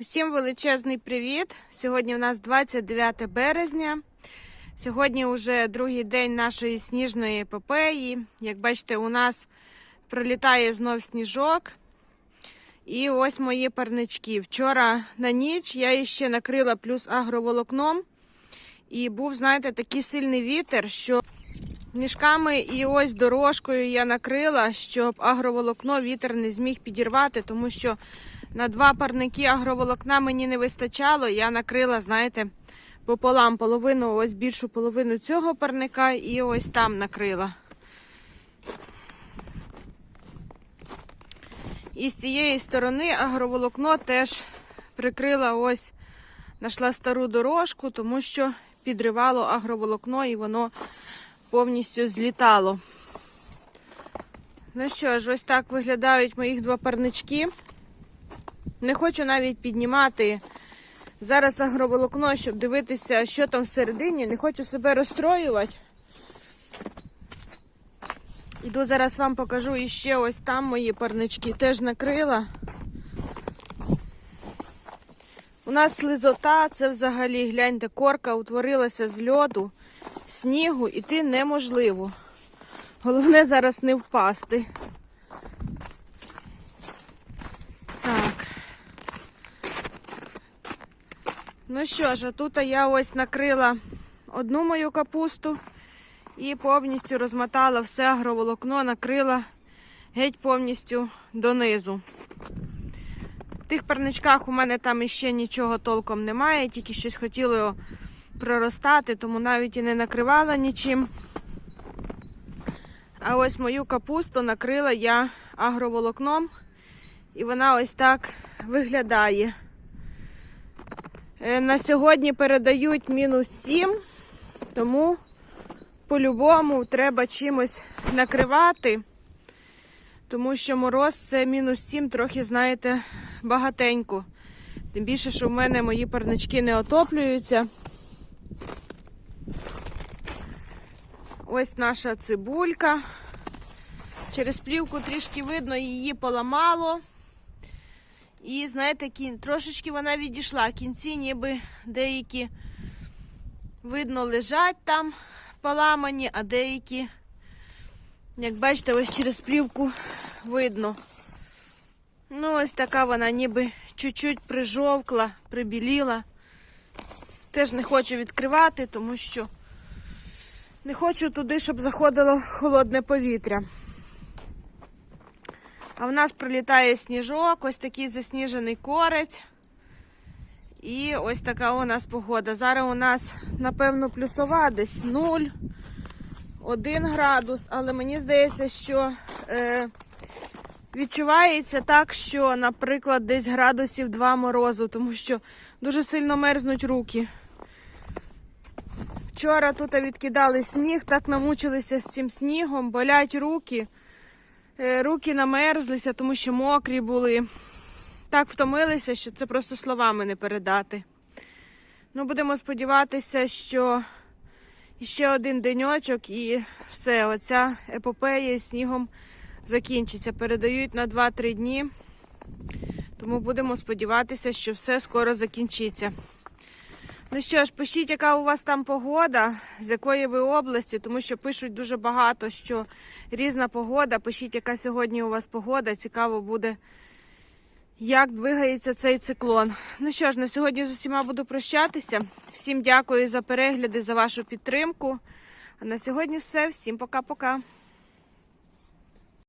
Всім величезний привіт! Сьогодні у нас 29 березня. Сьогодні вже другий день нашої сніжної епопеї. Як бачите, у нас пролітає знов сніжок. І ось мої парнички. Вчора на ніч я іще накрила плюс агроволокном. І був, знаєте, такий сильний вітер, що мішками і ось дорожкою я накрила, щоб агроволокно вітер не зміг підірвати, тому що на два парники агроволокна мені не вистачало. Я накрила, знаєте, пополам половину, ось більшу половину цього парника і ось там накрила. І з цієї сторони агроволокно теж прикрила ось, знайшла стару дорожку, тому що підривало агроволокно і воно повністю злітало. Ну що ж, ось так виглядають моїх два парнички. Не хочу навіть піднімати зараз агроволокно, щоб дивитися, що там всередині. Не хочу себе розстроювати. Іду зараз вам покажу іще ось там мої парнички теж накрила. У нас слизота, це взагалі, гляньте, корка утворилася з льоду, снігу, іти неможливо. Головне зараз не впасти. Ну що ж, тут я ось накрила одну мою капусту і повністю розмотала все агроволокно, накрила геть повністю донизу. В тих парничках у мене там іще нічого толком немає, тільки щось хотіло проростати, тому навіть і не накривала нічим. А ось мою капусту накрила я агроволокном, і вона ось так виглядає. Е, На сьогодні передають мінус 7, тому по-любому треба чимось накривати, тому що мороз це мінус 7, трохи, знаєте, багатенько. Тим більше, що в мене мої парнички не отоплюються. Ось наша цибулька. Через плівку трішки видно, її поламало. І, знаєте, кін... трошечки вона відійшла. Кінці ніби деякі, видно, лежать там поламані, а деякі, як бачите, ось через плівку видно. Ну, ось така вона ніби чуть-чуть прижовкла, прибіліла. Теж не хочу відкривати, тому що не хочу туди, щоб заходило холодне повітря. А в нас прилітає сніжок, ось такий засніжений корець. І ось така у нас погода. Зараз у нас, напевно, плюсова, десь 0, 1 градус, але мені здається, що е, відчувається так, що, наприклад, десь градусів 2 морозу, тому що дуже сильно мерзнуть руки. Вчора тут відкидали сніг, так намучилися з цим снігом, болять руки. Е, Руки намерзлися, тому що мокрі були. Так втомилися, що це просто словами не передати. Ну, будемо сподіватися, що ще один деньочок і все, оця епопея снігом закінчиться. Передають на 2-3 дні. Тому будемо сподіватися, що все скоро закінчиться. Ну що ж, пишіть, яка у вас там погода, з якої ви області, тому що пишуть дуже багато, що різна погода. Пишіть, яка сьогодні у вас погода. Цікаво буде, як двигається цей циклон. Ну що ж, на сьогодні з усіма буду прощатися. Всім дякую за перегляди, за вашу підтримку. А на сьогодні все. Всім пока-пока.